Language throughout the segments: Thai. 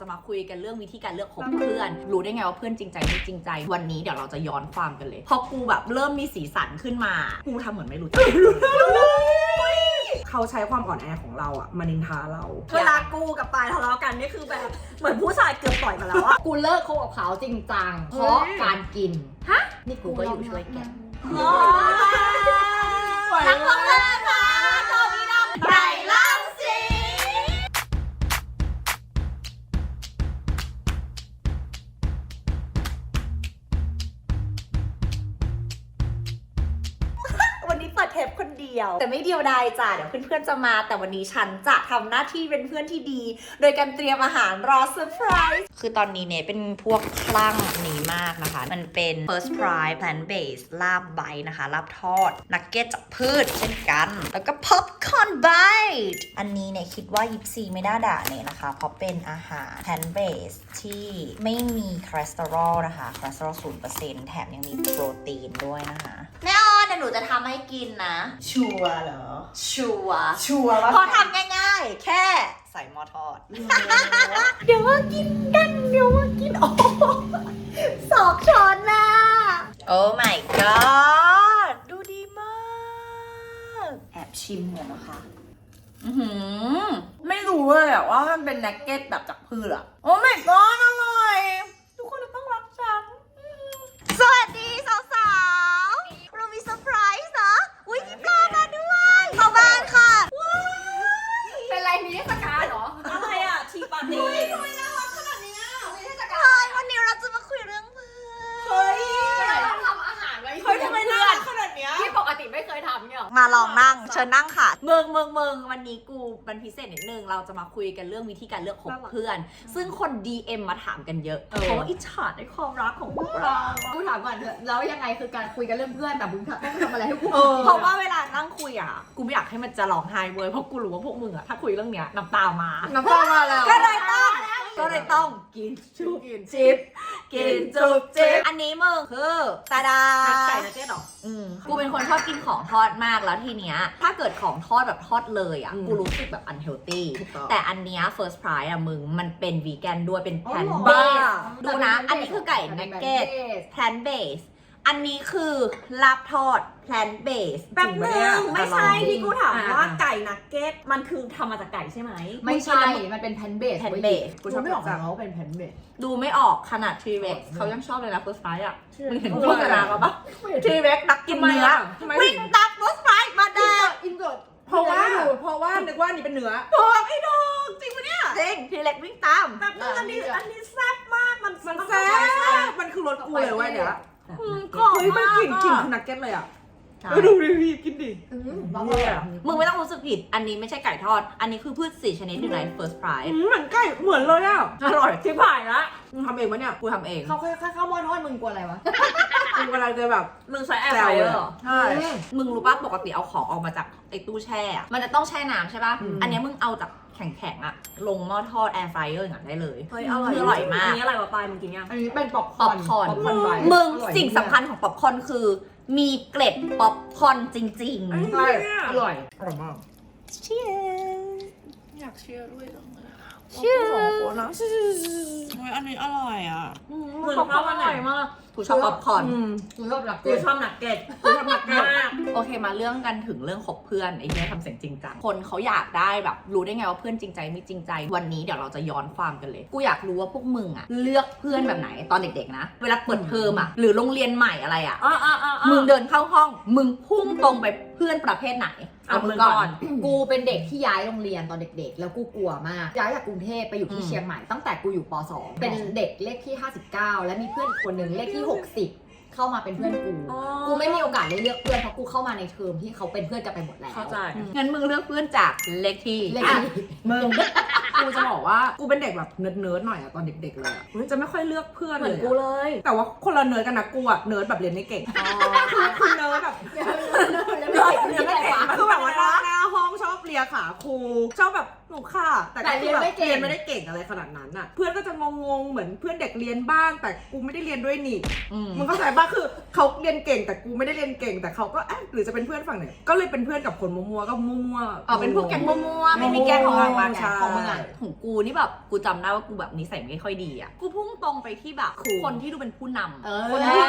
จะมาคุยกันเรื่องวิธีการเลือกคบเพื่อน รู้ได้ไงว่าเพื่อนจริงใจไม่จริงใจ วันนี้เดี๋ยวเราจะย้อนความกันเลย พอกูแบบเริ่มมีสีสันขึ้นมากูทำเหมือนไม่รู้จักเขาใช้ความอ่อนแอของเราอะมานินทาเรา เวลากูกับปายทะเลาะกันนี่คือแบบเหมือนผู้ชายเกือบต่อยมาแล้วอะกูเลิกคบกับเขาจริงจังเพราะการกิน ฮะ นี่กูก็อยู่ช่วยแกทั้งหมดเลยค่ะ ดียว แต่ไม่เดียวดายจ้ะเดี๋ยวเพื่อนๆจะมา แต่วันนี้ฉันจะทำหน้าที่เป็นเพื่อนที่ดี โดยการเตรียมอาหารรอเซอร์ไพรส์คือตอนนี้เนี่ยเป็นพวกคลั่งนี้มากนะคะ มันเป็น first fry plant based ลาบไบต์นะคะลาบทอดนักเก็ตจากพืชเช่นกัน แล้วก็ pop อันนี้เนี่ยคิดว่ายิปซีไม่น่าด่าเนี่ยนะคะ เพราะเป็นอาหาร plant based ที่ไม่มีคอเลสเตอรอลนะคะคอเลสเตอรอลศูนย์เปอร์เซ็นต์แถมยังมีโปรตีนด้วยนะคะแม่ออนเดี๋ยวหนูจะทำให้กินนะ ชัวร์เหรอ ชัวร์ชัวร์ว่าพอทำง่ายๆ แค่ใส่หม้อทอด เดี๋ยวมากินกันเดี๋ยวมากินโอ้โหสองช้อนนะโอ้ my god ดูดีมาก แอบชิมก่อนนะคะ อือหือ ไม่รู้เลยอะว่ามันเป็นนักเก็ตแบบจากพืชอะโอ้ my god อร่อย ทุกคนจะต้องรักฉัน สวัสดีสาวๆ เรามีเซอร์ไพรส์นะอุ้ยพี่ปลามาด้วยเข้าบ้านค่ะว้ายเป็นไรมีเทศกาลเหรอ อะไรอะทีปาร์ตี้เฮ้ยวันนี้เราจะมาคุยเรื่องเพื่อนเฮ้ย เราทำอาห หรอมาลองนั่ง เชิญนั่งค่ะเมืองเมืองเมืองวันนี้กูมันพิเศษนิดนึง เราจะมาคุยกันเรื่องวิธีการเลือกคบเพื่อน ซึ่งคน DM มาถามกันเยอะเออ เพราะว่าอิจฉาในความรักของพวกเรา กูถามก่อนเถอะแล้วยังไงคือการคุยกันเรื่องเพื่อนแต่มึงต้องทำอะไรให้กูเออ เพราะว่าเวลานั่งคุยอะ กูไม่อยากให้มันจะร้องไห้เว้ย เพราะกูรู้ว่าพวกมึงอะ ถ้าคุยเรื่องเนี้ยน้ำตามา น้ำตามาแล้วก็เลยต้อง ก็เลยต้องกินจุบจิบกินจุบจิบอันนี้มึงคือตาดานักไก่นักเก็ตหรอ อืมกูเป็นคนชอบกินของทอดมากแล้วทีเนี้ย ถ้าเกิดของทอดแบบทอดเลยอะ อืมกูรู้สึกแบบ unhealthy ถูกต้องแต่อันเนี้ย first prize อะมึง มันเป็นวีแกนด้วยเป็นอ๋อ plant เหรอ based ดูนะ อันนี้คือไก่นักเก็ต plant based อันนี้คือลาบทอด plant based แป๊บจริงนึปะเนี่ยงไม่ใช่อะลองที่กูถามอะว่าอะไก่นักเก็ตมันคือทำมาจากไก่ใช่ไหมไม่ใช่ มันเป็นแพนเบส plant based กูชอบไม่ออกมาว่าเป็นแพนเบสดูไม่ออกขนาด T-Rex เขายังชอบเลยนะ first prize อะมึงเห็นเออโฆษณาเขาปะ T-Rex นักกินเนื้อทำไมวิ่งตาม first prize มาแดกอินเกิดเพราะว่าเพราะว่านึกว่าอันนี้เป็นเนื้อถูกไอ้ดองจริงปะเนี่ยจริง T-Rex วิ่งตามแบบนึงอันนี้อันนี้แซ่บมากมันมันแซ่บมันคือรสกูเลยเว้ยเนี่ย อืมกรอบเฮ้ยมันกลิ่นมากกลิ่นอะคือนักเก็ตเลยอะใช่เออดูดิพี่กินดิบ้าเนี่ยมึงไม่ต้องรู้สึกผิด อันนี้ไม่ใช่ไก่ทอด อันนี้คือพืชสี่ชนิดอยู่ใน first prize อืมเหมือนไก่เหมือนเลยอะอร่อยที่ผ่านละมึงทำเองปะเนี่ยกูทำเองเขาแค่แค่ข้าวมอทอดมึงกลัวอะไรวะกูกำลังจะแบบมึงใช้แอร์แซไฟวเอเลอยร์เหรอใช่มึงรู้ป่ะปกติเอาของออกมาจากไอ้ตู้แช่อะมันจะต้องแช่น้ำใช่ป่ะ อืม อันเนี้ยมึงเอาจาก แข็งๆอะลงหม้อทอดแอร์ไฟเออร์อย่างนั้นได้เลยเฮ้ยอร่อย คืออร่อยมาก อันนี้อะไรวะปายมึงกินยัง อันนี้เป็นป๊อปคป๊ออร์ปนคอร์นป๊อปคอร์นไว้มึงอร่อยสิ่งสำคัญของป๊อปคอร์นคือ มีเกล็ดป๊อปคอร์นจริง ใช่อร่อยอร่อยมากๆ Cheers อยากเชียร์ด้วยจังเลยเชียร์สองคนนะโอ้ยอันนี้อร่อยอะมึงชอบอันไหนมาก กูชอบป๊อปคอร์นอืมกูชอบหลักกูเกิดชอบนักเก็ตกูชอบนักเก็ตมาก โอเคมาเรื่องกันถึงเรื่องคบเพื่อนไอ้เนี่ยทำเสียงจริงจังคนเขาอยากได้แบบ รู้ได้ไงว่าเพื่อนจริงใจไม่จริงใจ วันนี้เดี๋ยวเราจะย้อนความกันเลย กูอยากรู้ว่าพวกมึงอะเลือกเพื่อนแบบไหนตอนเด็กๆนะ เวลาเปิดเทอมอะหรือโรงเรียนใหม่อะไรอะ อ่าอ่าอ่ามึงเดินเข้าห้อง มึงพุ่งตรงไป เพื่อนประเภทไหน เอาเอามึมึงงก่ก่ออนนกูเป็นเด็กที่ย้ายโรงเรียนตอนเด็กๆ แล้วกูกลัวมาก ย้ายจากกรุงเทพไปอยู่ที่อืมเชียงใหม่ตั้งแต่กูอยู่ป .2 เป็นเด็กเลขที่ 59 และมีเพื่อนอีกคนหนึ่งเลขที่ 60เข้ามาเป็นเพื่อนกู กูไม่มีโอกาสได้เลือกเพื่อนเพราะกูเข้ามาในเทอมที่เขาเป็นเพื่อนกันไปหมดแล้ว เข้าใจ งั้นมึงเลือกเพื่อนจากเลขที่เลขอะที่มึงกูจะบอกว่ากูเป็นเด็กแบบเนิร์ดเนิร์ดๆหน่อยอะตอนเด็กๆเลยอะจะไม่ค่อยเลือกเพื่อนเหมืเลอนยกูอะเลย แต่ว่าคนละเนิร์ดกันนะกูอะเนิร์ดแบบเรียนไม่เก่งคือคือเนิร์ดแบบ แล้วไม่เก่งไม่ได้วะคือแบบว่าหน้าห้องชอบเลียขาครู ชอบแบบ หนูค่ะ แต่แต่ก็เรียนไม่เก่ง เรียนไม่ได้เก่งอะไรขนาดนั้นอะ เพื่อนก็จะงงๆเหมือนเพื่อนเด็กเรียนบ้าง แต่กูไม่ได้เรียนด้วยนี่ อืม มึงเข้าใจป่ะคือเขาเรียนเก่งแต่กูไม่ได้เรียนเก่ง แต่เขาก็เอ๊ะหรือจะเป็นเพื่อนฝั่งไหนก็เลยเป็นเพื่อนกับคนมั่วๆก็มั่วๆ อ๋อเป็นพวกแก๊งมั่วๆไม่มีแก๊งของเราแก๊ใช่งของมึงอะของกูนี่แบบกูจำได้ว่ากูแบบนิสัยไม่ค่อยดีอะกูพุ่งตรงไปที่แบบคนที่ดูเป็นผู้นำเออคนที่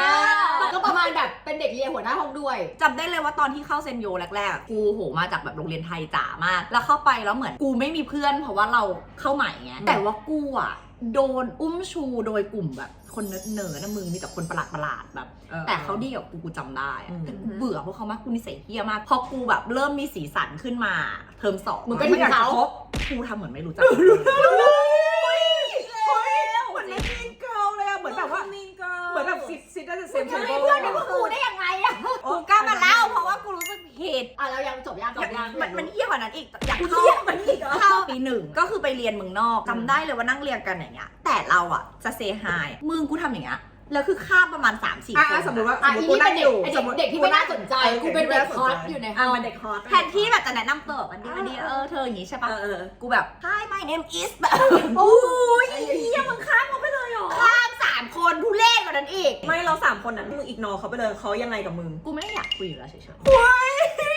มันก็ประมาณแบบเป็นเด็กเรียนหัวหน้าห้องด้วย จำได้เลยว่าตอนที่เข้าเซนโยแรกๆอะกูโหมาจากแบบโรงเรียนไทยจ๋ามาก แล้วเข้าไปแล้วเหมือนกูไม่มีเพื่อน เพราะว่าเราเข้าใหม่ไงแต่ว่ากูอะโดนอุ้มชูโดยกลุ่มแบบ คนเนิร์ดๆนะมึงมีแต่คนประหลาดๆแบบออแต่เขาดีกับกูกูจำได้อะอืม แต่กูเบื่อพวกเขามากกูนิสัยเฮี้ยมากพอกูแบบเริ่มมีสีสันขึ้นมา เทอมสองมึงก็ไม่อยากทิ้งจะเขาคบกูทำเหมือนไม่รู้จักเฮ้ยเหมือนในมินเกิลเลยอะเหมือนแบบว่ามิงเกิลเหมือนแบบซิดซิดได้เซมเททำเบิไมลเพื่อนเป็นพวกกูได้ยังไงอะกูกล้ามาเล่าเพราะว่ากูรู้สึกผิดอะเรายังจบยังจบยังมันมันเยี่ยกว่านั้นอีกอยากเข้ามันอีกเข้า ปีหนึ่งก็คือไปเรียนเมืองนอกจำได้เลยว่านั่งเรียนกันอย่างเงี้ย แต่เราอะจะเซฮายมึงกูทำอย่างเงี้ยแล้วคือข้ามประมาณ 3 4อะคนอะสมมติว่าอะสมอีมตินี่กูเป็นนั่งเด็อกยู่เด็กเด็กที่ไม่น่าสนใจกูเป็นเด็กคอร์สอยู่ในห้อะองมันเด็กคอร์สแทนที่แบบจะแนะนำตัวแบบวันนี้วันนี้เออเธออย่างงี้ใช่ปะเออเออกูแบบ Hi my name is แบบโอ้ยเฮียมึงข้ามเขาไปเลยเหรอข้ามสามคนทุเรศกว่านั้นอีกไม่เราสามคนนั้นมึงอีกนอเขาไปเลยเขายังไงกับมึงกูไม่ได้อยากคุยอยู่แล้วเฉย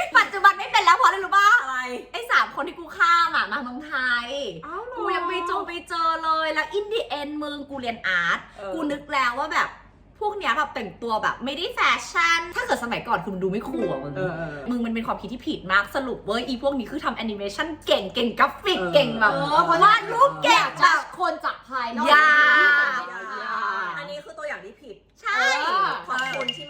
ๆปัจจุบันไม่เป็นแล้วเพราะอะไรรู้ป่ะอะไรไอ้สามคนที่กูข้ามอะมาเมืองไทย อ้าวเหรอ กูยังไปเจอไปเจอเลยแล้วอินดีเอนมึงกูเรียนอาร์ตเออ กูนึกแล้วว่าแบบพวกเนี้ยแบบแต่งตัวแบบไม่ได้แฟชั่น ถ้าเกิดสมัยก่อนคุณดูไม่คูลอะมึง เออเออ มึงมันเป็นความคิดที่ผิดมากสรุปเว้ยอีพวกนี้คือทำแอนิเมชันเก่งเก่งกราฟิกเออเก่งแบบเออเพราะวาดรูปอเก่ยางกแบจะบคนจากภายนอกอย่า อันนี้คือตัวอย่างที่ผิด ใช่ เออ ขอบคุณที่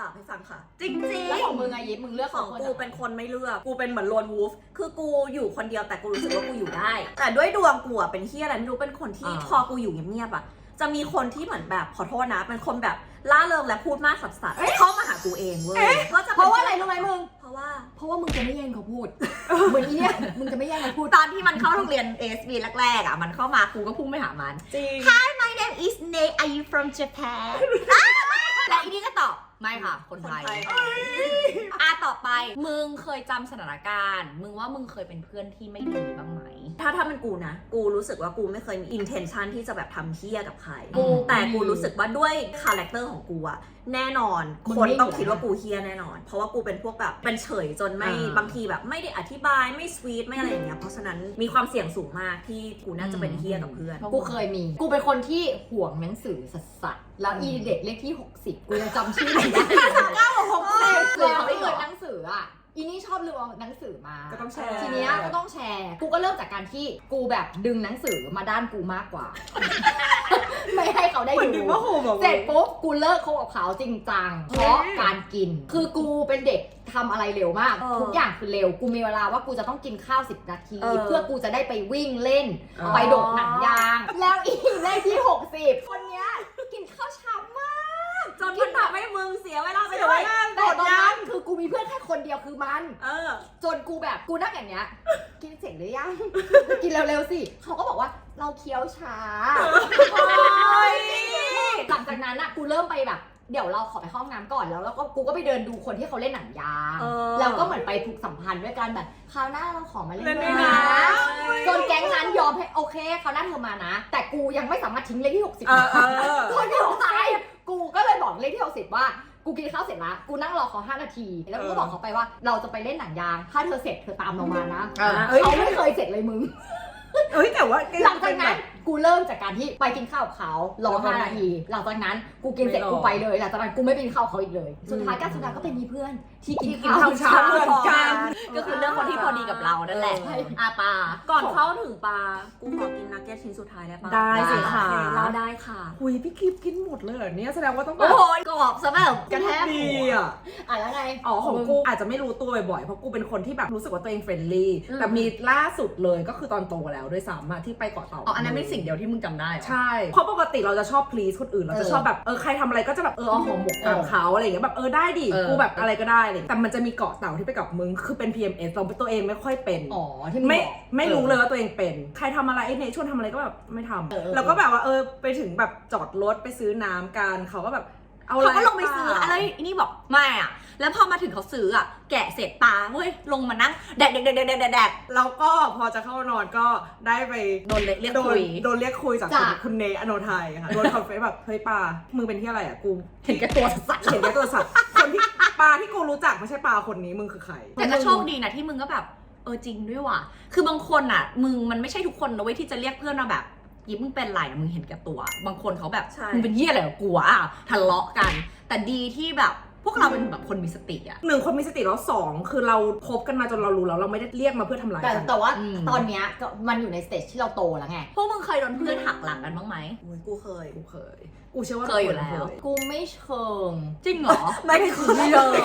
มาสารภาพบาปให้ฟังค่ะ จริงจริงแล้วของมึงอะยิปมึงเลือกของคนกูจากเป็นคนไม่เลือก กูเป็นเหมือนโลนวูฟ คือกูอยู่คนเดียวแต่กูรู้สึกว่ากูอยู่ได้ แต่ด้วยดวงกูอะเป็นที่อะไรไม่รู้เป็นคนที่อ่า พอกูอยู่เงียบๆอะจะมีคนที่เหมือนแบบขอโทษนะ เป็นคนแบบล่าเริงและพูดมากสัสๆเข้ามาหากูเองเว้ยก็จะเพราะว่าอะไรรู้ไหมมึง เพราะว่า เพราะว่ามึงจะไม่แย่งเขาพูด เหมือนอีเนี่ยมึงจะไม่แย่งเขาพูด ตอนที่มันเข้าโรงเรียน ASB แรกๆอะ มันเข้ามากูก็พุ่งไปหามัน จริง Hi my name is Nate are you from Japan และอีนี่ก็ตอบ ไม่ค่ะคนไทยคนไทย อะต่อไป มึงเคยจำสถานการณ์ มึงว่ามึงเคยเป็นเพื่อนที่ไม่ดีบ้างไหม ถ้าถ้าเป็นกูนะ กูรู้สึกว่ากูไม่เคยมี intention ที่จะแบบทำเที่ยกับใครอืมแต่กูรู้สึกว่าด้วยคาแรคเตอร์ของกูอะแน่นอน มึงคนไม่ต้องอยู่คิดว่ากูเฮียแน่นอน เพราะว่ากูเป็นพวกแบบเป็นเฉยจนไม่อ่าบางทีแบบไม่ได้อธิบายไม่สวีทไม่อะไรอย่างเงี้ย เพราะฉะนั้นมีความเสี่ยงสูงมากที่กูน่าจะเป็นเฮียกับเพื่อน กูเคยมี กูเป็นคนที่ห่วงหนังสือสัสสแล้วอีเด็กเลขที่ 60 กูยังจำชื่อไม่ได้เก้าหกสิบแล้วเกิดหนังสืออะอีนี่ชอบลืมเอาหนังสือมาก็ต้องแชร์ ทีเนี้ยก็ต้องแชร์ กูก็เริ่มจากการที่กูแบบดึงหนังสือมาด้านกูมากกว่า ไม่ให้เขาได้เหมือนดูดึงว่าโหแบบเสร็จปุ๊บกูเลิกคบกับเขาจริงจังเพราะการกิน คือกูเป็นเด็กทำอะไรเร็วมาก เออทุกอย่างคือเร็ว กูมีเวลาว่ากูจะต้องกินข้าว 10 นาที เออเพื่อกูจะได้ไปวิ่งเล่น อ๋อ ไปโดดหนังยาง แล้วอีเลขที่ 60 คนเนี้ยกินข้าวเช้ามาก จนมันทำให้มึงเสียเวลาไปเสียด้วเวยลาแต่ตอนนั้นคือกูมีเพื่อนแค่คนเดียวคือมัน เออ จนกูแบบกูนั่งอย่างเงี้ย กินเสร็จหรือยัง กินเร็วๆสิเขาก็บอกว่าเราเคี้ยวช้าหลังจากนั้นอะกูเริ่มไปแบบ เดี๋ยวเราขอไปเข้าห้องน้ำก่อนแล้วแล้วก็กูก็ไปเดินดูคนที่เขาเล่นหนังยางเออ แล้วก็เหมือนไปผูกสัมพันธ์ด้วยกันแบบคราวหน้าเราขอมาเล่นเล่นด้ด้ววยยนะนะจนแก๊งนั้นยอมให้โอเคคราวหน้าเธอมานะ แต่กูยังไม่สามารถทิ้งเลขที่60เออเออ คนที่หกสิบ กูก็เลยบอกเลขที่60ว่ากูกินข้าวเสร็จละกูนั่งรอเขา5นาที แล้วกูก็บอกเขาไปว่าเราจะไปเล่นหนังยาง ถ้าเธอเสร็จเธอตามเรามานะเออเอ้ย เขาไม่เคยเสร็จเลยมึง เอ้ยแต่ว่าหลังจากนั้น กูเริ่มจากการที่ไปกินข้าวกับเขารอ5นาที หลังจากนั้นกูกินเสร็จกูไปเลยหลังจากนั้นกูไม่ไปกินข้าวกับเขาอีกเลย สุดท้ายการสุดท้ายก็เป็นมีเพื่อน ที่กินกินข้าวข้าวเช้าเหมือนกัน ก็คือเรื่องคนที่พอดีกับเรานั่นแหละใช่อาปาก่อนเข้าถึงปลากูขอกินนักเก็ตชิ้นสุดท้ายได้ปะได้สิค่ะโอเเราได้ค่ะหุยพี่คลิปกินหมดเลยเหรอเนี่ยแสดงว่าต้องแบโอ้บโหกรอบซะแบบกระแทกดีอะ อะแล้วไง อ๋อของกูอาจจะไม่รู้ตัวบ่อยๆ เพราะกูเป็นคนที่แบบรู้สึกว่าตัวเองเฟรนลี่แต่มีล่าสุดเลยก็คือตอนโตแล้วด้วยซ้ำอะที่ไปเกาะเต่าอ๋ออันนั้นเป็นสิ่งเดียวที่มึงจำได้เหรอใช่ เพราะปกติเราจะชอบ please คนอื่น เราจะชอบแบบ เออ ใครทำอะไรก็จะแบบ เออเอาหอมหมกตามเขาอะไรอย่างเงี้ย แบบ เออ ได้ดิ เออ กูแบบอะไรก็ได้เลยแต่มันจะมีเกาะเต่าที่ไปกับมึง คือเป็น PMS เราตัวเองไม่ค่อยเป็น อ๋อที่มึงไม่บอก ไม่รู้เออเลยว่าตัวเองเป็น ใครทำอะไรไอ้เนี่ยชวนทำอะไรก็แบบไม่ทำเออเออ แล้วก็แบบว่าเออไปถึงแบบจอดรถไปซื้อน้ำกันเขาก็แบบ เอาอะไรเขาก็ลงไปซื้อเปล่าอะไรอีนี่บอกไม่อะ แล้วพอมาถึงเขาซื้ออะ แกะเสร็จปลาเว้ย ลงมานั่งแดกแดกแดกแดกแดกแดก แล้วก็พอจะเข้านอนก็ได้ไปโดนเรียกโดนคุย โดนเรียกคุยจากจากคุณเนอโนไทยค่ะ โดนคอนเฟซแบบ เฮ้ยปลามึงเป็นที่อะไรอะ กูเห็นแก่ตัวสัสเห็นแก่ตัวสัตว์ คนที่ปลาที่กูรู้จักไม่ใช่ปลาคนนี้มึงคือใคร แต่ก็โชคดีนะที่มึงก็แบบ เออจริงด้วยว่ะ คือบางคนอะ มึงมันไม่ใช่ทุกคนนะเว้ยที่จะเรียกเพื่อนมาแบบ ยิบมึงเป็นไรอะมึงเห็นแก่ตัว บางคนเขาแบบใช่มึงเป็นเหี้ยอะไรกับกูอะทะเลาะกัน แต่ดีที่แบบพวกเราเป็นแบบคนมีสติอะหนึ่งคนมีสติแล้วสองคือเราคบกันมาจนเรารู้แล้วเราไม่ได้เรียกมาเพื่อทำร้ายแต่กันแต่ว่าอืมตอนเนี้ยก็มันอยู่ในสเตจที่เราโตแล้วไง พวกมึงเคยโดนเพื่อนหักหลังกันบ้างไหมโอ้ยกูเคย กูเคยกูเชื่อว่าเคยอยู่แล้วเคยกูไม่เชิง จริงเหรอ ไม่คือไม่เลย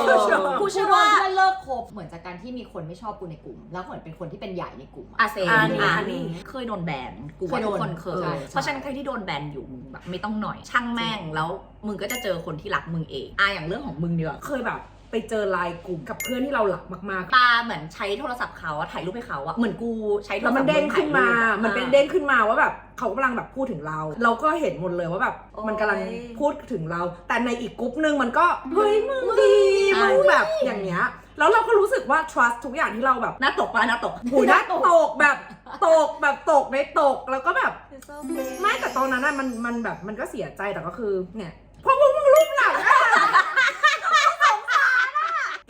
กูเชื่อว่าเพื่อนเลิกคบเหมือนจากการที่มีคนไม่ชอบกูในกลุ่ม แล้วเหมือนเป็นคนที่เป็นใหญ่ในกลุ่มอะ อาเซนอันนี้อะอันนี้เคยโดนแบนกูเคว่ายโดทุนกคนเคย ใช่ เพราะฉะนั้นใครที่โดนแบนอยู่มึงแบบไม่ต้องหน่อย ช่างแม่งแล้วมึงก็จะเจอคนที่รักมึงเองอะอย่างเรื่องของมึงเดียวาเคยแบบ ไปเจอไลน์กลุ่มกับเพื่อนที่เราหลักมากปาเหมือนใช้โทรศัพท์เขาอะถ่ายรูปให้เขาอะเหมือนกูใช้ๆโทรแล้วศัมัพนท์เด้งขึ้นมา ถ่ยรูปอะมันเป็นเด้งขึ้นมาว่าแบบเขากำลังแบบพูดถึงเรา เราก็เห็นหมดเลยว่าแบบโอ้ยมันกำลังพูดถึงเรา แต่ในอีกกลุ่มนึงมันก็เฮ้ยมึงดีมึงแบบอย่างเงี้ยแล้วเราก็รู้สึกว่า trust ทุกอย่างที่เราแบบ หน้าตกปะหน้าตกหูยน่าตกแบบตกแบบตกในตกแล้วก็แบบ ไม่แต่ตอนนั้นน่ะมันมันแบบมันก็เสียใจแต่ก็คือเนี่ย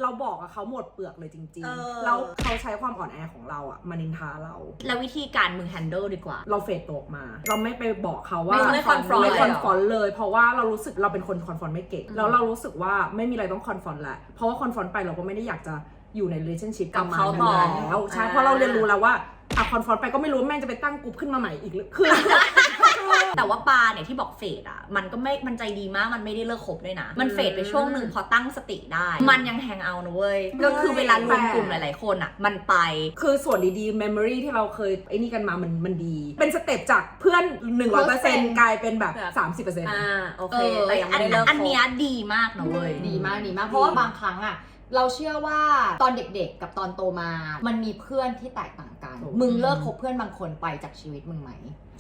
เราบอกกับเขาหมดเปลือกเลยจริงเออ ๆแล้วเขาใช้ความอ่อนแอของเราอะมานินทาเรา แล้ววิธีการมึง handle ดีกว่า เราเฟดตัวออกมา เราไม่ไปบอกเขาว่าไม่ไม่ confront ไม่เลยคเหรออนฟอนเลย เพราะว่าเรารู้สึกเราเป็นคนคอนฟอนไม่เก่งแล้วเรารู้สึกว่าไม่มีอะไรต้องคอนฟอนแหละเพราะว่าคอนฟอนไปเราก็ไม่ได้อยากจะอยู่ใน relationship กับมันเขาต่อ แล้วใช่เพราะเราเรียนรู้แล้วว่าอะคอนฟอนไปก็ไม่รู้ว่าแม่งจะไปตั้งกลุ่มขึ้นมาใหม่อีกหรือคือ แต่ว่าปาเนี่ยที่บอกเฟดอะมันก็ไม่ มันใจดีมาก มันไม่ได้เลิกคบด้วยนะ มันเฟดไปช่วงหนึ่งพอตั้งสติได้ มันยังแฮงเอาท์นะเว้ย ก็คือเวลารวมกลุ่มหลาย ๆ คนอะมันไป คือส่วนดีๆ memory ที่เราเคยไอ้นี่กันมา มัน มันดี เป็นสเต็ปจากเพื่อน 100%กลายเป็นแบบ 30%อ่า โอเอเคอแต่ยังอัไม่นได้เลิกอันเนี้ยดีมากนะเว้ย ดีมาก ดีมาก เพราะว่าบางครั้งอะเราเชื่อว่าตอนเด็กๆ กับตอนโตมา มันมีเพื่อนที่แตกต่างกันถูกมึงเลิกคบเพื่อนบางคนไปจากชีวิตมึงไหม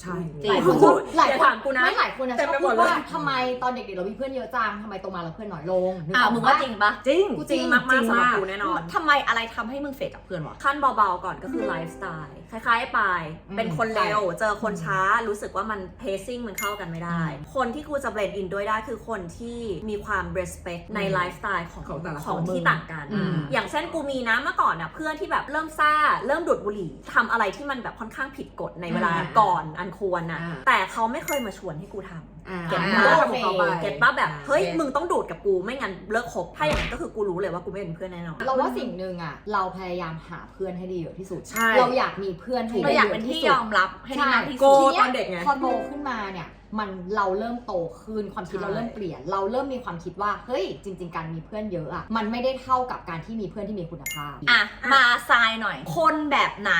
ใช่จริง หลายคนชอบหลายอย่าคนถามกูนะ ไม่หลายคนนะเต็ชมอบไปหพูมดดเลยว่าทำไมตอนเด็กๆเรามีเพื่อนเยอะจังทำไมโตมาเราเพื่อนน้อยลงนึกอ่าออกมึงปะว่าจริงปะจริงกูจริงมากๆสำหรับกูแน่นอน ทำไมอะไรทำให้มึงเฟดกับเพื่อนวะขั้นเบาๆก่อนก็คือไลฟ์สไตล์คล้ายๆปายอืมเป็นคนเร็ว เจอคนช้ารู้สึกว่ามันเพซซิ่งมันเข้ากันไม่ได้คนที่กูจะเบลนอินด้วยได้คือคนที่มีความ respect ในไลฟ์สไตล์ของของแต่ละของคนที่ต่างกัน อืม อย่างเช่นกูมีนะเมื่อก่อนน่ะเพื่อนที่แบบเริ่มซ่า เริ่มดูดบุหรี่ทำอะไรที่มันแบบค่อนข้างผิดกฎในเวลาอ่าก่อนอันควรน่ะอ่าแต่เขาไม่เคยมาชวนให้กูทำอ่าเก็ตอ่าปะของเขาไปเก็ตป้าแบบเฮ้ยเก็ตมึงต้องดูดกับกูไม่งั้นเลิกคบถ้าอย่างนั้นก็คือกูรู้เลยว่ากูไม่เป็นเพื่อนแน่นอน เราว่าสิ่งหนึ่งอะเราพยายามหาเพื่อนให้ได้เยอะที่สุด ใช่ เราอยากมีเพื่อนให้เราได้อยากเยเป็นอะที่ที่สุยด อมรับให้ได้ใช่มากที่โกสุดทียตอนเด็กไง พอโตขึ้นมาเนี่ยมันเราเริ่มโตขึ้นความคิดใช่ เราเริ่มเปลี่ยน เราเริ่มมีความคิดว่าเฮ้ยจริง ๆ การมีเพื่อนเยอะอะมันไม่ได้เท่ากับการที่มีเพื่อนที่มีคุณภาพ อะ มาทรายหน่อย คนแบบไหน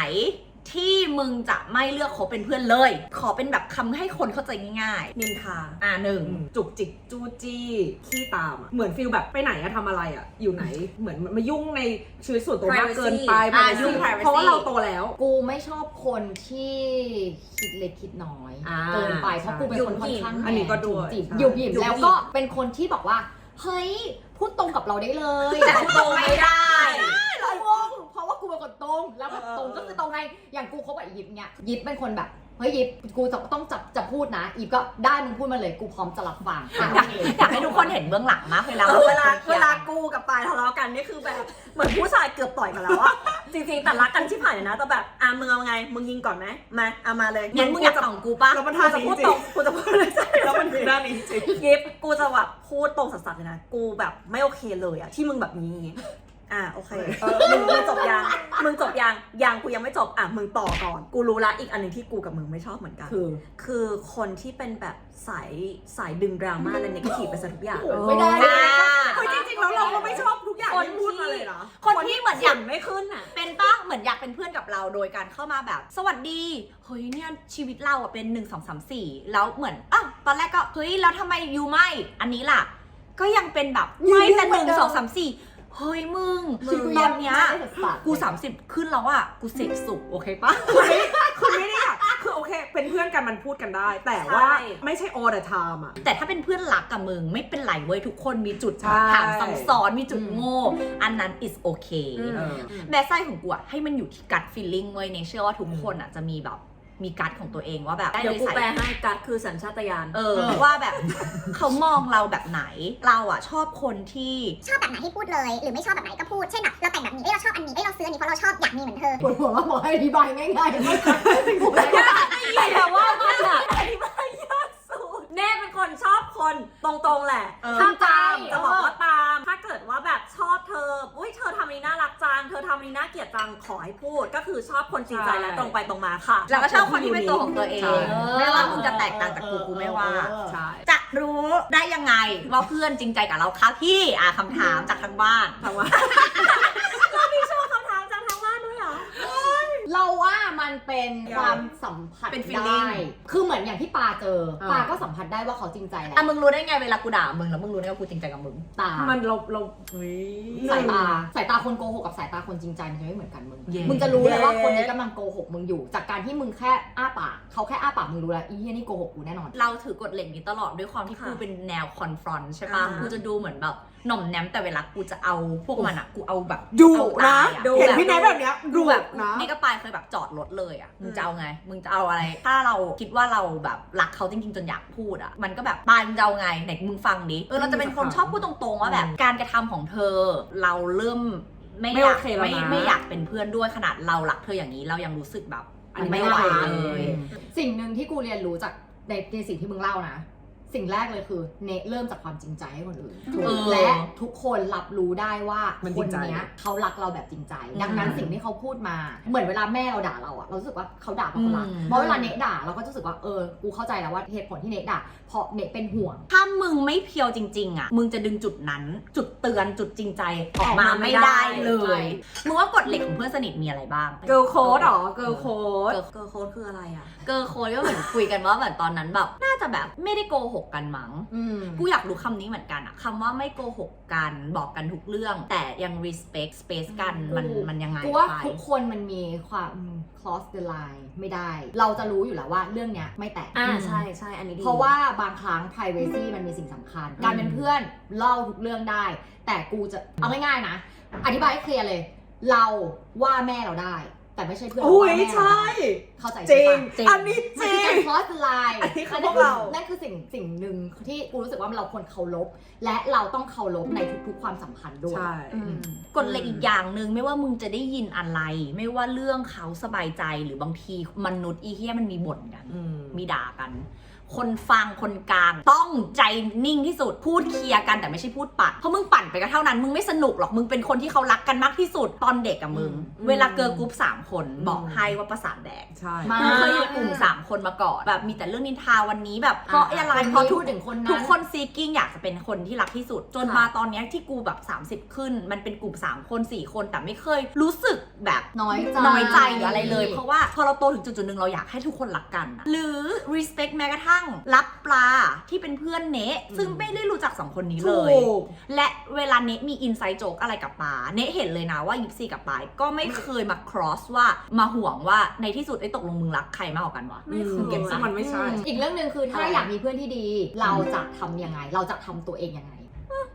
ที่มึงจะไม่เลือกคบเป็นเพื่อนเลย ขอเป็นแบบคำให้คนเข้าใจง่ายนินทา ๆ อะหนึ่ง จุกจิกจู้จี้ขี้ตามอะเหมือนฟิลแบบไปไหนอะทำอะไรอะอยู่ไหนเหมือนมายุ่งในชีวิตส่วนตัวมาก Privacy เกินไปอะ privacy ยุ่ง privacy เพราะว่าเราโตแล้ว กูไม่ชอบคนที่คิดเล็กคิดน้อยอ่าเกินไปเพราะกูเป็นคนค่อนข้างอันนี้ก็ด้วยจิบใช่หยุบหยิบหยุบหยิบ แล้วก็เป็นคนที่บอกว่า เฮ้ย พูดตรงกับเราได้เลยแต่พูดตรงไม่ได้เรางง คนตรงแล้วแบบตรงก็คือตรงไงอย่างกูคบกับยิปเนี่ยยิปเป็นคนแบบเฮ้ยยิปกูจะต้องจับจะพูดนะอีฟก็ได้มึงพูดมาเลยกูพร้อมจะรับฟังอะอยากอยากให้ทุกคนเห็นเบื้องหลังมากเวลาเออเวลาคเวนลากูกับปายทะเลาะกันนี่คือแบบเหมือนผู้ชายเกือบต่อยกันแล้วอะจริงๆแต่รักกันชิบหายเลยนะแต่แบบอะมึงเอาไงมึงยิงก่อนไหมมาเอามาเลยงั้นมึงอยากส่องกูปะแล้วมันกูท่าจะนี้พูดจริตรงงกูจะพูดเลยใช่แล้วมันคือด้านนี้จริง ยิปกูจะแบบพูดตรงสัสๆเลยนะกูแบบไม่โอเคเลยอะที่มึงแบบนี้ อะโอเคมึงมึงจบยังมึงจบยังยังกูยังไม่จบอะมึงต่อก่อน กูรู้ละอีกอันหนึงที่กูกับมึงไม่ชอบเหมือนกัน คือ คือคนที่เป็นแบบสายสายดึงดราม่าและเนกาทีฟไปซะทุกอย่างโอ้โหไม่ได้อ่าเฮ้ยจริงๆแล้วเราก็ไม่ชอบทุกอย่างคนที่พูดมาเลยเหรอคนที่เหมือนอยากไม่ขึ้นอะ เป็นปะเหมือนอยากเป็นเพื่อนกับเราโดยการเข้ามาแบบ สวัสดี เฮ้ยเนี่ยชีวิตเราอะเป็นหนึ่งสองสามสี่แล้วเหมือนอ้าวตอนแรกก็เฮ้ยแล้วทำไมยูไม่ อันนี้ล่ะ ก็ยังเป็นแบบไม่แต่หนึ่งสองสามสี่ เฮ้ยมึงคือกูตยัองนเนี้ยไม่ได้สัสๆกู 30 ขึ้นแล้วอะกูเสพสุขโอเคปะ คือไม่คือไม่ได้อยากคือโอเค เป็นเพื่อนกันมันพูดกันได้ แต่ว่าใช่ ไม่ใช่ all the time อะแต่ถ้าเป็นเพื่อนรักกับมึง ไม่เป็นไรเว้ยทุกคนมีจุดใช่ ถามซ้ำซ้อนมีจุดโง่ อันนั้น is okay อืมเออ แม่ไส้ของกูอะให้มันอยู่ที่ gut feeling เว้ยเนเชื่อว่าทุกคนอะจะมีแบบ มีกัดของตัวเองว่าแบบได้เดี๋ยวเลยกูใส่แปลให้กัดคือสัญชาตญาณเออ ว่าแบบ เขามองเราแบบไหน เราอะชอบคนที่ชอบแบบไหนให้พูดเลย หรือไม่ชอบแบบไหนก็พูด เช่นแบบเราแต่งแบบนี้เอ้ยเราชอบอันนี้เอ้ยเราซื้ออันนี้เพราะเราชอบอยากมีเหมือนเธอ ปวดหัวมากบอกให้อธิบายง่ายๆไม่ถูกเลยแต่ว่ามันอะอธิบายยากสุดเน่เป็นคนชอบคนตรงๆแหละ เออ ถ้าตามจะบอกว่าตาม เธอ อุ้ยเธอทำอันนี้น่ารักจัง เธอทำอันนี้น่าเกลียดจัง ขอให้พูด ก็คือชอบคนจริงใจและตรงไปตรงมาค่ะเราก็ชอบคนที่เป็นตัวของตัวเอง ใช่ ไม่ว่ามึงจะแตกต่างจากกูกูไม่ว่า ใช่ จะรู้ได้ยังไงว่าเพื่อนจริงใจกับเราคะพี่อะคำถามจากทางบ้านทำว่า เราว่ามันเป็นความสัมผัสเป็นได้ feeling คือเหมือนอย่างที่ปาเจออ่าปาก็สัมผัสได้ว่าเขาจริงใจแหละอะมึงรู้ได้ไงเวลากูด่ามึงแล้วมึงรู้ได้ว่ากูจริงใจกับมึง ตามันเราเราเฮ้ย สายตาสายตาคนโกหกกับสายตาคนจริงใจมันจะไม่เหมือนกันมึง เย้ มึงจะรู้เลยว่าคนนี้กำลังโกหกมึงอยู่ จากการที่มึงแค่อ้าปากเขาแค่อ้าปากมึงรู้แล้วอีเหี้ยนี่โกหกกูแน่นอน เราถือกฎเหล็กนี้ตลอดด้วยความที่ค่ะกูเป็นแนวคอนฟรอนต์ใช่ปะอ่ากูจะดูเหมือนแบบหน่อมแนมแต่เวลากูจะเอาพวกมันอะกูเอาแบบดุเอานะตายอะเห็นแบบพี่แนทแบบเนี้ยดูดุแบบนะ นี่ก็ไปเคยแบบจอดรถเลยอะ มึงจะเอาไง มึงจะเอาอะไร ถ้าเราคิดว่าเราแบบรักเขาจริงๆจนอยากพูดอะ มันก็แบบปายมึงจะเอาไงไหนมึงฟังดิเออเราจะเป็นคนชอบพูดตรงๆว่าแบบการกระทำของเธอ เราเริ่มไม่ไม่อยากโอเคแล้วนะไม่ไม่อยากเป็นเพื่อนด้วยขนาดเรารักเธออย่างนี้เรายังรู้สึกแบบอันนี้ไม่ไม่ไหวไหวเลย สิ่งหนึ่งที่กูเรียนรู้จากในในสิ่งที่มึงเล่านะ สิ่งแรกเลยคือเนเริ่มจากความจริงใจให้คนอื่นเออและทุกคนรับรู้ได้ว่ามันคจรินงใจ เนี้ยเขารักเราแบบจริงใจอืมดังนั้นสิ่งที่เขาพูดมา เหมือนเวลาแม่เราด่าเราอะเรารู้สึกว่าเขาด่าเพราะเขารักอืม เพราะเวลาเนด่าเราก็จะรู้สึกว่าเออกูเข้าใจแล้วว่าเหตุผลที่เนด่าเพราะเนเป็นห่วง ถ้ามึงไม่เพียวจริง ๆ อะ มึงจะดึงจุดนั้น จุดเตือนจุดจริงใจออกมาออกมาไม่ไม่ได้ได้เลใช่ยมึงว่ากฎเหล็กของเพื่อนสนิทมีอะไรบ้าง เกิร์ลโค้ดหรอเกิร์ลโค้ดเกิร์ลเกอร์โค้ดคืออะไรอะ เกอร์โค้ดก็เหมือนคุยกันว่าแบบตอนนั้นแบบ น่าจะแบบไม่ได้โกหกกันมั้งอืมกูอยากรู้คำนี้เหมือนกันอะคำว่าไม่โกหกกันบอกกันทุกเรื่อง แต่ยัง respect space กันมันกูมันยังไงกูว่าไปทุกคนมันมีความ cross the line ไม่ได้ เราจะรู้อยู่แล้วว่าเรื่องเนี้ยไม่แตะอ่าอืมใช่ใช่อันนี้ดีเพราะว่าบางครั้ง privacy มันมีสิ่งสำคัญ การเป็นเพื่อนเล่าทุกเรื่องได้ แต่กูจะเอาง่ายๆนะ อธิบายให้เคลียร์เลย เราว่าแม่เราได้ แต่ไม่ใช่เพื่อนเราอุ้ว่ายแม่เราใช่ได้เข้าใจจริงใช่ปะอันนี้จมันริคือง การ cross the line อันนี้คือนั่นพวกเรา นั่นคือสิ่งสิ่งหนึ่งที่กูรู้สึกว่าเราควรเคารพและเราต้องเคารพในทุกๆความสัมพันธ์ด้วย ใช่ อืม กฎเหล็กอีกอย่างหนึ่งไม่ว่ามึงจะได้ยินอะไร ไม่ว่าเรื่องเขาสบายใจหรือบางทีมนุษย์อีเฮียมันมีบ่นกัน อืม มีด่ากัน คนฟังคนกลางต้องใจนิ่งที่สุดพูดเคลียร์กันแต่ไม่ใช่พูดปัดเพราะมึงปั่นไปก็เท่านั้น มึงไม่สนุกหรอกมึงเป็นคนที่เขารักกันมากที่สุดตอนเด็กกับมึง อืมเวลาเกิร์ลกรุ๊ปสามคนอืมบอกให้ว่าประสาทแดก ใช่มากูเคยอยู่กลุ่มสามคนมาก่อนแบบมีแต่เรื่องนินทาวันนี้แบบเพราะอะไรคนนี้เพราะทุกพูดถึงคนนั้นทุกคนซีกิ้งอยากจะเป็นคนที่รักที่สุด จนค่ะมาตอนเนี้ยที่กูแบบ 30 ขึ้น มันเป็นกลุ่ม 3 คน 4 คนแต่ไม่เคยรู้สึกแบบน้อยใจน้อยใจหรืออะไรเลย เพราะว่าพอเราโตถึงจุดจุดๆหนึ่งเราอยากให้ทุกคนรักกันอะหรือ respect แม้กระทั่งรับปลาที่เป็นเพื่อนเนะซึ่งไม่ได้รู้จักสองคนนี้เลยถูกและเวลาเนะมีอินไซต์โจกอะไรกับปาเนะเห็นเลยนะว่ายิปซีกับปายก็ไม่เคยมา cross ว่ามาห่วงว่าในที่สุดไอ้ตกลงมึงรักใครมากกว่ากันวะไม่เคย เก็บซึ่งมันไม่ใช่ อีกเรื่องหนึ่งคือถ้าอะไร อยากมีเพื่อนที่ดี เราจะทำยังไง เราจะทำตัวเองยังไง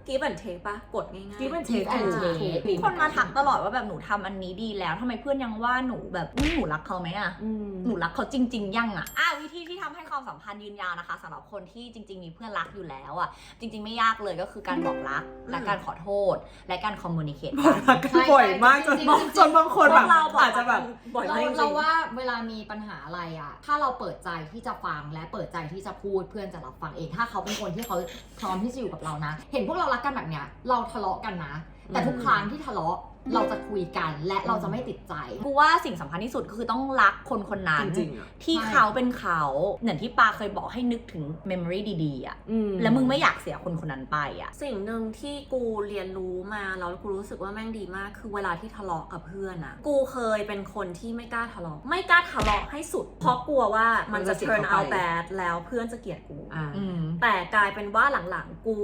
กีบันเทปะกดง่ายๆ Give and Give and take take คนมาถามตลอดว่าแบบหนูทำอันนี้ดีแล้วทำไมเพื่อนยังว่าหนูแบบนี่หนูรักเขาไหมอะ อืม หนูรักเขาจริง ๆ ยังอะอะวิธีที่ทำให้ความสัมพันธ์ยืนยาวนะคะสำหรับคนที่จริง ๆ มีเพื่อนรักอยู่แล้วอะจริง ๆ ไม่ยากเลยก็คือการบอกรัก และการขอโทษ และการคอมมูนิเคตบอกรักกันบ่อยมากจนจริงๆ จนบางคนแบบพวกเราบอกอาจจะแบบบ่อยเรามากจริงๆเราว่าเวลามีปัญหาอะไรอะถ้าเราเปิดใจที่จะฟังและเปิดใจที่จะพูดเพื่อนจะรับฟังเอง ถ้าเขาเป็นคนที่เขาพร้อมที่จะอยู่กับเรานะ เห็นพวกเรารักกันแบบเนี้ยเราทะเลาะกันนะ แต่ทุกครั้งที่ทะเลาะ เราจะคุยกันและเราจะไม่ติดใจ กูว่าสิ่งสำคัญที่สุดก็คือต้องรักคนคนนั้น จริงๆอะ ที่ใช่เขาเป็นเขาอย่างที่ปาเคยบอกให้นึกถึงเมมโมรีดีๆอะอืมแล้วมึงไม่อยากเสียคนคนนั้นไปอะสิ่งหนึ่งที่กูเรียนรู้มาแล้วกูรู้สึกว่าแม่งดีมาก คือเวลาที่ทะเลาะกับเพื่อนอะกูเคยเป็นคนที่ไม่กล้าทะเลาะไม่กล้าทะเลาะให้สุด เพราะกลัวว่ามันจะมันจะ turn เสียเขา out ไป bad แล้วเพื่อนจะเกลียดกู อ่า อืมแต่กลายเป็นว่าหลังๆ กู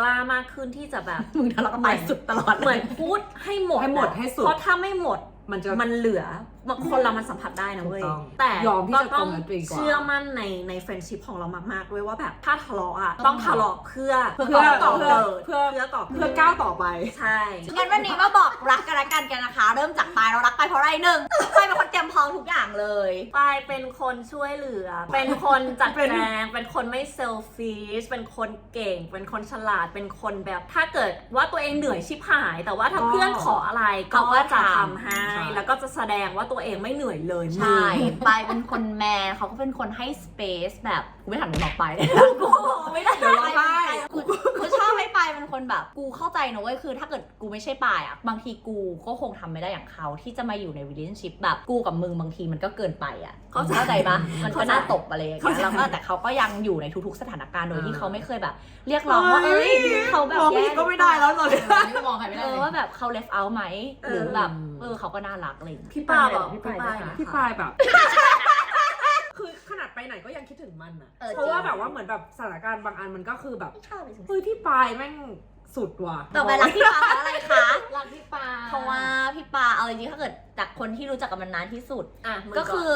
กล้ามากขึ้นที่จะแบบ มึงทะเลาะกันไปสุดตลอดเลย เหมือนพูดให้หมดให้หมดะให้สุด เพราะถ้าไม่หมดมันจะ มันเหลือบางคนเรามันสัมผัสได้นะเว้ย ถูกต้องแต่ยอมที่ก็จะต้องตรงนั้นตัวเองกว่าเชื่อมั่นในในเฟรนชิพของเรามากๆด้วยว่าแบบถ้าทะเลาะอะต้องทะเลาะเพื่อเพื่อก่อเพื่อเกิดเพื่อ เพื่อก่อเพื่อก้าวต่อไป ใช่ งั้นวันนี้มาบอกรักกันละกันกันนะคะ เริ่มจากปายเรารักไปเพราะอะไรหนึ่งปายเป็นคนเตรียมพร้อมทุกอย่างเลย ปายเป็นคนช่วยเหลือ เป็นคนจัดเป็นแจง เป็นคนไม่เซลฟิช เป็นคนเก่ง เป็นคนฉลาด เป็นคนแบบ ถ้าเกิดว่าตัวเองเหนื่อยชิบหาย แต่ว่าถ้าก็เพื่อนขออะไรก็เขาก็จะทำทำให้ ใช่ แล้วก็จะแสดงว่าตัวเองไม่เหนื่อยเลยใช่ปายเป็นคนแมนเขาก็เป็นคนให้สเปซแบบกูไม่ถามมึงบอกไปเลยกูไม่ได้เดี๋ยวร้องไห้ กูกูชอบให้ปายเป็นคนแบบ กูเข้าใจนะเว้ยคือถ้าเกิดกูไม่ใช่ปายอะบางทีกูก็คงทำไม่ได้อย่างเขาที่จะมาอยู่ใน relationship แบบกูกับมึงบางทีมันก็เกินไปอะเข้าใจปะมันก็น่าตกอะไรอย่างเงี้ยแล้วก็แต่เขาก็ยังอยู่ในทุกๆสถานการณ์โดยที่เขาไม่เคยแบบ เรียกร้องว่าเอ้ยเขาแบบมองแย่พี่ก็ไม่ได้แล้วตอนนี้ไม่มองใครไม่เอได้อเลยว่าแบบเขา left out ไหม หรือแบบอืมเออเขาก็น่ารักอะไรอย่างเงี้ยพี่ปายบอกพี่พี่ปาปายยนะคะพี่ปายแบบ คือขนาดไปไหนก็ยังคิดถึงมันอะเออเพราะว่าจริงแบบว่าเหมือนแบบสถานการณ์บางอันมันก็คือแบบชอบเลยเฮ้ยพี่ปายแม่ง สุดว่ะต่อไปรักพี่ปาเพราะอะไรคะ รักพี่ปาเพราะว่าพี่ปาเอาจริงๆถ้าเกิดจากคนที่รู้จักกันมานานที่สุด อะมึงก็คือ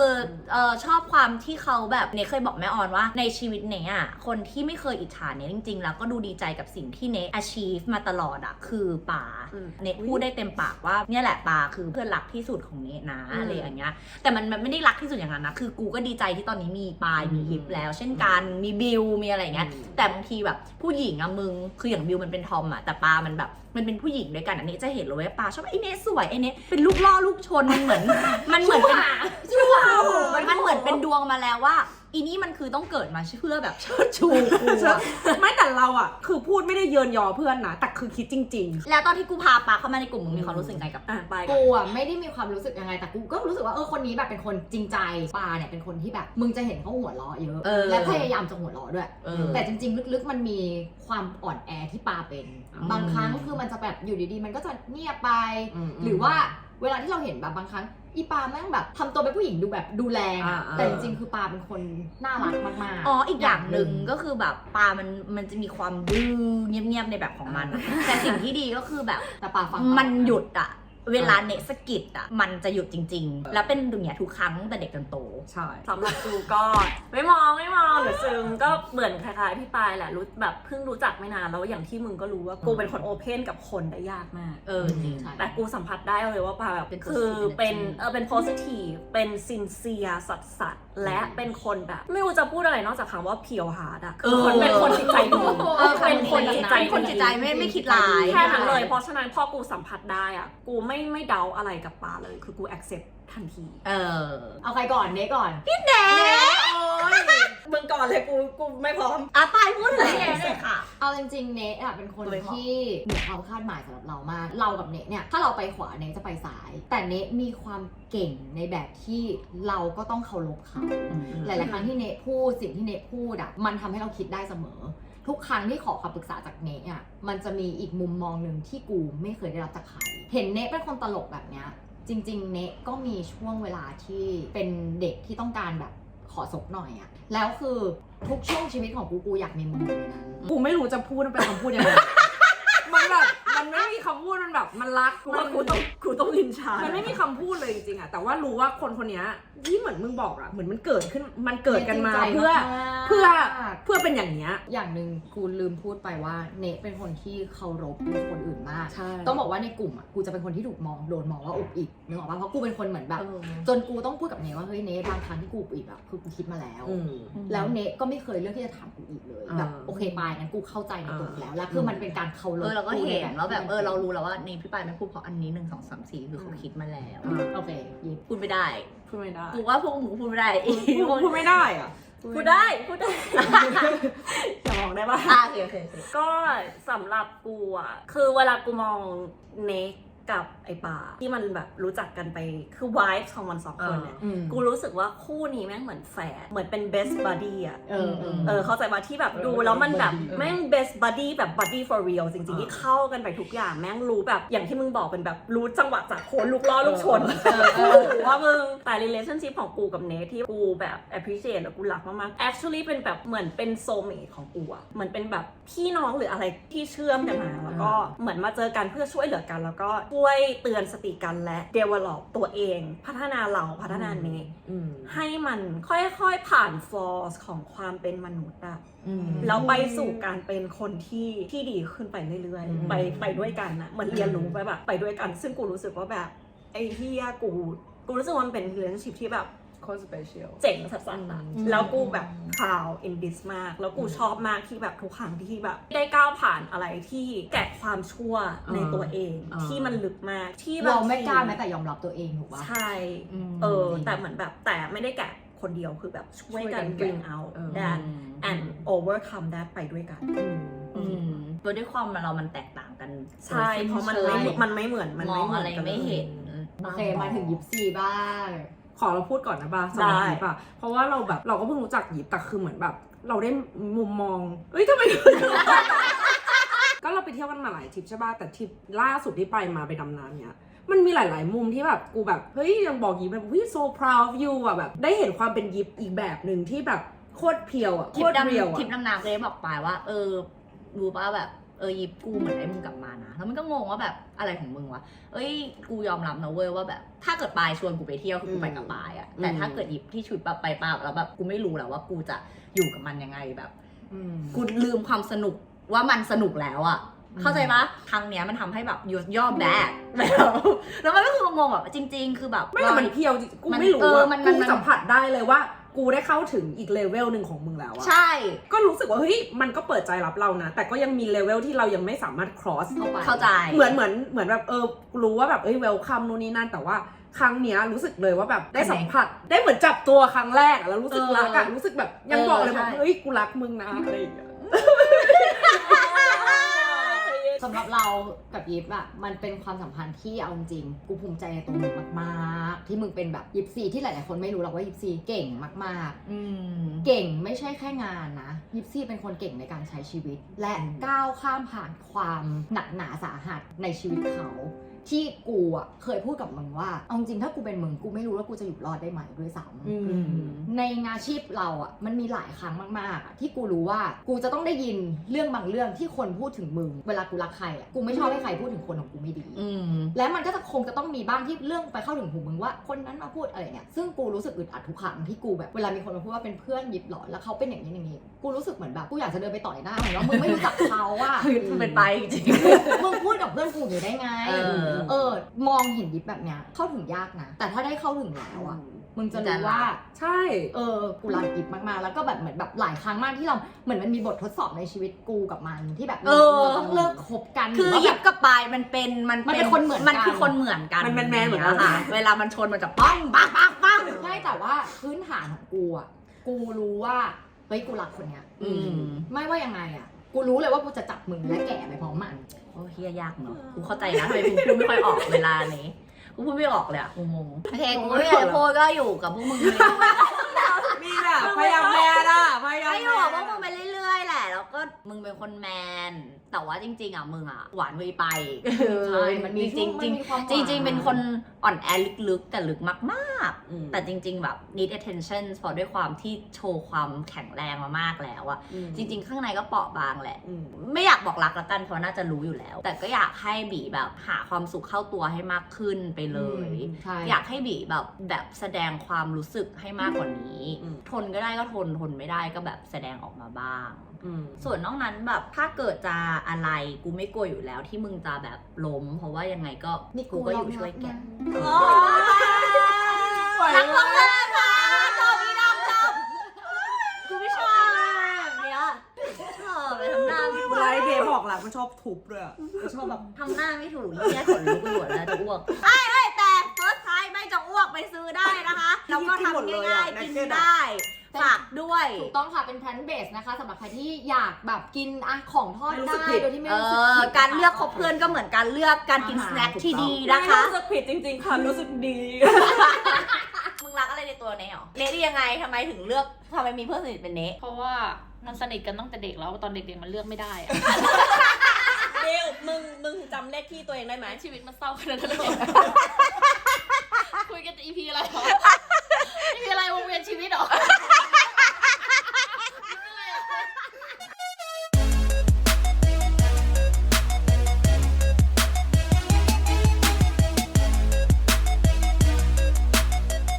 เออชอบความที่เขาแบบเนยเคยบอกแม่ออนว่า ในชีวิตเนยอะคนที่ไม่เคยอิจฉาเนยจริง ๆ แล้วก็ดูดีใจกับสิ่งที่เนย achieve มาตลอดอะคือปาอืม เนยพูดได้เต็มปากว่าเนี่ยแหละปาคือเพื่อนรักที่สุดของเนยนะอืม อะไรอย่างเงี้ยแต่มันมันไม่ได้รักที่สุดอย่างนั้นนะคือกูก็ดีใจที่ตอนนี้มีปายมีฮิปแล้ว เช่นกันมีบิวมีอะไรอย่างเงี้ยแต่บางทีแบบผู้หญิงอะมึงคืออย่างบิวมันเป็นทอมอะแต่ปามันแบบ มันเป็นผู้หญิงด้วยกันอันนี้จะเห็นเลยว่าปาชอบไอ้เนสสวยไอ้เนสเป็นลูกล่อลูกชนมันเหมือน มันเหมือนเป็นมันมันเหมือนเป็นดวงมาแล้วว่า อีนี่มันคือต้องเกิดมาเพื่อแบบเชิดชูกูอะไม่แต่เราอะคือพูดไม่ได้เยินยอเพื่อนนะ แต่คือคิดจริง แล้วตอนที่กูพาปาเข้ามาในกลุ่มมึงมีความรู้สึกไงกับอะไปกูอะไม่ได้มีความรู้สึกยังไงแต่กูก็รู้สึกว่าเออคนนี้แบบเป็นคนจริงใจปาเนี่ยเป็นคนที่แบบมึงจะเห็นเขาหัวเราะเยอะเออและพยายามจะหัวเราะด้วย เออแต่จริง ๆ ลึกๆมันมีความอ่อนแอที่ปาเป็น อืม บางครั้งคือมันจะแบบอยู่ดีๆ มันก็จะเงียบไปอืมหรือว่าเวลาที่เราเห็นแบบบางครั้ง อีปาแม่งแบบทำตัวเป็นผู้หญิงดูแบบดูแรงอะอ่าๆแต่จริงๆคือปาเป็นคนน่ารักมากๆ อ๋อ อีกอย่างหนึ่งก็คือแบบปลามันมันจะมีความดื้อเงียบๆในแบบของมันอะแต่สิ่งที่ดีก็คือแบบแต่ปาฟังมันหยุดอะ เวลาเนสกิดอะมันจะหยุดจริง ๆ แล้วเป็นอย่างเงี้ยทุกครั้งตั้งแต่เด็กจนโต ใช่ สำหรับกูก็ ไม่มองไม่มองเดี๋ยวซึงก็เหมือนคล้ายๆพี่ปายแหละรู้แบบเพิ่งรู้จักไม่นานแล้วอย่างที่มึงก็รู้ว่ากูเป็นคนโอเพนกับคนได้ยากมาก เออจริง ใช่ แต่กูสัมผัสได้เลยว่าปาแบบเป็นคือ positive เป็น energy เออเป็น positive เป็น sincere สัตย์สัตย์ และเป็นคนแบบ ไม่รู้จะพูดอะไรนอกจากคำว่าเพียวฮาร์ดอะคือคนเออเป็นคนจิตใจดีเออเป็นคนจิตใจเป็นคนจิตใจไม่ไม่คิดร้ายแค่นั้นเลย เพราะฉะนั้นพอกูสัมผัสได้อะกูไม่ไม่เดาอะไรกับปาเลย คือกู accept ทันที เออ เอาใครก่อนเนก่อนแหน มึงก่อนเลยกูกูไม่พร้อมอะปายพูดถึงแหนเลยค่ะ เอาจริงๆเนทอะเป็นคนโดยเฉพาะที่เหนือความคาดหมายสำหรับเรามาก เรากับเนทเนี่ยถ้าเราไปขวาเนทจะไปซ้าย แต่เนทมีความเก่งในแบบที่เราก็ต้องเคารพเขา หลาย ๆ ครั้งที่เนทพูดสิ่งที่เนทพูดอะมันทำให้เราคิดได้เสมอ ทุกครั้งที่ขอคำปรึกษาจากเนทอะมันจะมีอีกมุมมองหนึ่งที่กูไม่เคยได้รับจากใครเห็นเนทเป็นคนตลกแบบเนี้ยจริง ๆ เนทก็มีช่วงเวลาที่เป็นเด็กที่ต้องการแบบขอศพหน่อยอะ แล้วคือทุกช่วงชีวิตของกูกูอยากมีมุมในนั้นกูไม่รู้จะพูดเป็นคำพูดยังไง มันแบบ มันไม่มี คำพูดมันแบบมันรักกูว่ากูต้องกูต้องลินชามันไม่มีคำพูดเลยจริงๆอะแต่ว่ารู้ว่าคนคนเนี้ยที่เหมือนมึงบอกอะเหมืมือนมันเกิดขึ้นมันเกิดกันมาจริงใจเพื่อมากเพื่อเพื่อเป็นอย่างเนี้ย อย่างหนึ่งกูลืมพูดไปว่าเนทเป็นคนที่เคารพในคนอื่นมาก ใช่ ต้องบอกว่าในกลุ่มอะกูจะเป็นคนที่ถูกมองโดนมองว่าอุบอิบนึกออกปะเพราะกูเป็นคนเหมือนแบบจนกูต้องพูดกับเนทว่าเฮ้ยเนทบางครั้งที่กูอุบอิบแบบคือกูคิดมาแล้ว อืม แล้วเนทก็ไม่เคยเลือกที่จะถามกูอีกเลยอ่าแบบโอเคปายงั้นกูเข้าใจในตัวอ่าแล้วแล้วคือมันเป็นการเคารเอพอเราก็เห็นในแล้วแบบเออเราที่รู้แล้วว่านี่พี่ปายไม่พูดเพราะอันนี้หนึ่งสองสามสี่คือเขาคิดมาแล้วอ่าโอเคยิบพูดไม่ได้พูดไม่ได้กูว่าพวกหมูพูดไม่ได้อีกพูดพูดไม่ได้อะพูดได้พูดได้จะมองได้ปะอะโอเคโอเคโอเคก็สำหรับกูอะคือเวลากูมองเนก กับไอ้ป่าที่มันแบบรู้จักกันไปคือวายของมันสองคนเนี่ยอืมกูรู้สึกว่าคู่นี้แม่งเหมือนแฝดเหมือนเป็น best buddy อะเออเออเออเข้าใจว่าที่แบบดูแล้วมันแบบแม่ง best buddy แบบ buddy for real จริงๆที่เข้ากันไปทุกอย่างแม่งรู้แบบอย่างที่มึงบอกเป็นแบบรู้จังหวะจากโคนลูกล้อลูกชนกูว่ามึงแต่ relationship ของกูกับเนทที่กูแบบ appreciate แล้วกูรักมากๆ actually เป็นแบบเหมือนเป็น soulmate ของกูอะเหมือนเป็นแบบพี่น้องหรืออะไรที่เชื่อมกันมาแล้วก็เหมือนมาเจอกันเพื่อช่วยเหลือกันแล้วก็กูช่วยเตือนสติกันและ develop ตัวเอง พัฒนาเราพัฒนาเนอืมให้มันค่อยๆผ่าน force ของความเป็นมนุษย์อะอืมแล้วไปสู่การเป็นคนที่ที่ดีขึ้นไปเรื่อยอืมๆไปไปด้วยกันนะเหมือนเรียนรู้ไปแบบไปด้วยกัน ซึ่งกูรู้สึกว่าแบบไอ้เฮียกูกูรู้สึกว่ามันเป็น relationship ที่แบบโคตรสเปเชียล เจ๋งสัสๆอะอืม แล้วกูแบบ proud in this มาก แล้วกูชอบมากที่แบบทุกครั้งที่แบบ ได้ก้าวผ่านอะไรที่แกะความชั่วในตัวเอง อ่า ที่มันลึกมากที่เราบงไม่ทีกล้าแม้แต่ยอมรับตัวเองถูกปะใช่อืมเออจริงแต่เหมือนแบบแต่ไม่ได้แกะคนเดียวคือแบบช่วยกัน ช่วยกันแกะ bring out เออ that and overcome that ไปด้วยกัน อืมอืมโดยด้วยความเรามันแตกต่างกันใช่ เพราะมันไม่เหมือนมันไม่เหมือนมันมอไม่งเหมืออะนไรกันไม่เห็น โอเคมาถึงยิปซีบ้าง ขอเราพูดก่อนนะบ้าสำหรับได้ยิปอะเพราะว่าเราแบบเราก็เพิ่งรู้จักยิปแต่คือเหมือนแบบ เราได้มุมมอง เอ้ยทำไม ก็เราไปเที่ยวกันมาหลายทริปใช่ป่ะแต่ทริปล่าสุดที่ไปมาไปดำน้ำเนี้ยมันมีหลาย ๆ มุมที่แบบกูแบบเฮ้ยยังบอกยิปแบบเฮ้ย so proud of you อะแบบได้เห็นความเป็นยิปอีกแบบหนึ่งที่แบบโคตรเพียวอะทโคริปตรเรียวดำทริปอะดำน้ำก็ได้บอกไปว่า เออรู้ป่ะแบบ เออยิบกูเหมือนไอ้มึงกลับมานะแล้วมันก็งงว่าแบบอะไรของมึงวะเอ้ยกูยอมรับนะเว้ยว่าแบบ ถ้าเกิดปายชวนกูไปเที่ยวคือกูไปกับปายอะแต่ถ้าเกิดยิบที่ชุดแบบไปปาแล้วแบบกูไม่รู้แล้วว่ากูจะอยู่กับมันยังไงแบบอืมกูลืมความสนุกว่ามันสนุกแล้วอะอืมเข้าใจปะครั้งเนี้ยมันทำให้แบบยย่อแบกแล้วแล้วมันก็คืองงแบบจริง ๆ คือแบบไม่แต่มันเพียวจริงกูมันไม่รู้เอออะมันกูมันสัมผัสได้เลยว่า กูได้เข้าถึงอีกเลเวลหนึ่งของมึงแล้วอะใช่ ก็รู้สึกว่าเฮ้ยมันก็เปิดใจรับเรานะ แต่ก็ยังมีเลเวลที่เรายังไม่สามารถ cross เข้าไปเข้าใจ เหมือนเหมือนเหมือนแบบเออรู้ว่าแบบเอ้ยเวลคัมนู่นนี่นั่นแต่ว่าครั้งเนี้ยรู้สึกเลยว่าแบบได้สัมผัส ได้เหมือนจับตัวครั้งแรกอะแล้วรู้สึกเออรักอะรู้สึกแบบยังเออบอกเลยแบบใช่เฮ้ยกูรักมึงนะอะไรอย่างเงี้ย สำหรับเรากับยิปอะมันเป็นความสัมพันธ์ที่เอาจริงๆกูภูมิใจในตัวมึงมากๆ ที่มึงเป็นแบบยิปซีที่หลายๆคนไม่รู้หรอกว่ายิปซีเก่งมากๆอืมเก่งไม่ใช่แค่งานนะยิปซี่เป็นคนเก่งในการใช้ชีวิต และก้าวข้ามผ่านความหนักหนาสาหัสในชีวิตเขา ที่กูอะเคยพูดกับมึงว่า เอาจริงถ้ากูเป็นมึงกูไม่รู้ว่ากูจะอยู่รอดได้ไหมด้วยซ้ำอืมในงานอาชีพเราอะมันมีหลายครั้งมากๆอะที่กูรู้ว่ากูจะต้องได้ยินเรื่องบางเรื่องที่คนพูดถึงมึง เวลากูรักใครอะกูไม่ชอบให้ใครพูดถึงคนของกูไม่ดี อืม และมันก็จะคงจะต้องมีบ้างที่เรื่องไปเข้าถึงหูมึงว่าคนนั้นมาพูดอะไรเนี่ยซึ่งกูรู้สึกอึดอัดทุกครั้งที่กูแบบเวลามีคนมาพูดว่าเป็นเพื่อนยิบหลอนแล้วเขาเป็นอย่างนี้อย่างนี้กูรู้สึกเหมือนแบบกูอยากจะเดินไปต่อยหน้าเหมือนว่ามึงไม่รู้จักเขาอะ คือเป็นไปจริง มึงพูดกับเพื่อนกูอยู่ได้ไง เออเออ มองเห็นยิบแบบเนี้ยเข้าถึงยากนะ แต่ถ้าได้เข้าถึงแล้วอะมึงจะรู้ว่า ใช่ เออ กูรักยิบมากๆ แล้วก็แบบเหมือนแบบหลายครั้งมากที่เรา เหมือนมันมีบททดสอบในชีวิตกูกับมันที่แบบเออเราต้องเลิกคบกันคือหรืว่ายิแบบบกับปายมันเป็นมันมันเป็นคนเหมือนกัน มันคือคนเหมือนกันมันแมนๆเหมือนกัน ค่ะ เวลามันชนมันจะป้องปังปังปัง ใช่แต่ว่าพื้นฐานของกูอะ กูรู้ว่า เฮ้ย กูรักคนเนี้ยอืม ไม่ว่ายังไงอะ กูรู้เลยว่ากูจะจับมึงและแก่ไปพร้อมมันโอ้เฮียยากเนอะกูเข้าใจนะทำไมกูพูดไม่ค่อยออกเวลานี้กูพูดไม่ออกเลยอะกูงงโอเคกูไม่อยากจะพูดก็อยู่กับพวกมึงไปเรื่อยนี่แหละพยายามแมนอะพยายามไม่ ก็มึงเป็นคนแมน แต่ว่าจริง ๆอะมึงอะหวานเวยไปใช่มันมีจริงๆช่วงมันมีความหวานจริงจริง ๆ เป็นคนอ่อนแอลึกๆแต่ลึกมากอืมๆแต่จริง ๆ แบบ need attention เพราะด้วยความที่โชว์ความแข็งแรงมามากแล้วอะอืมจริง ๆ ข้างในก็เปราะบางแหละอืมไม่อยากบอกรักละกันเพราะน่าจะรู้อยู่แล้ว แต่ก็อยากให้บีแบบหาความสุขเข้าตัวให้มากขึ้นไปเลยใช่อยากให้บีแบบแบบแสดงความรู้สึกให้มากกว่านี้อืมทนก็ได้ก็ทนทนไม่ได้ก็แบบแสดงออกมาบ้างอืม ส่วนนอกนั้นแบบถ้าเกิดจะอะไรกูไม่กลัวอยู่แล้วที่มึงจะแบบล้ม เพราะว่ายังไงก็นี่กูก็อยู่ช่วยแกปล่อยรักเลมายกค่ะจบพี่น้องจบกูไม่ชอบเนี่ยชอบไปทำหน้าไม่ถูกไลฟ์เดย์บอกหลักมันชอบทุบเลยอะมันชอบแบบทำหน้าไม่ถูกแย่ขนลุกไปหมดแล้วจะอ้วกไอ้ไอ้ยแต่ first time ไม่จะอ้วกไปซื้อได้นะคะ แล้วก็ทำง่ายๆกินได้ ฝากด้วย ถูกต้องค่ะ เป็น plant based นะคะสำหรับใครที่อยากแบบกินอะของทอดไม่รู้สึได้กผิด โดยที่ไม่เอรู้สึกอ ผิดการเลือกคบเพื่อนก็เหมือนการเลือกการกินสแน็คที่ดีนะคะรู้สึกผิดจริงๆค่ะ รู้สึกดี มึงรักอะไรในตัวเนยหรอเนยได้ยังไงทำไมถึงเลือกทำไมมีเพื่อนสนิทเป็นเนยเพราะว่ามันสนิทกันตั้งแต่เด็กแล้วตอนเด็กๆมันเลือกไม่ได้อะเดวมึง มึงจำเลขที่ตัวเองได้ไหม ชีวิตมันเศร้าขนาดนั้นเลยคุยกันอีพีอะไรหรออีพีอะไรวงเวียนชีวิตเหรอ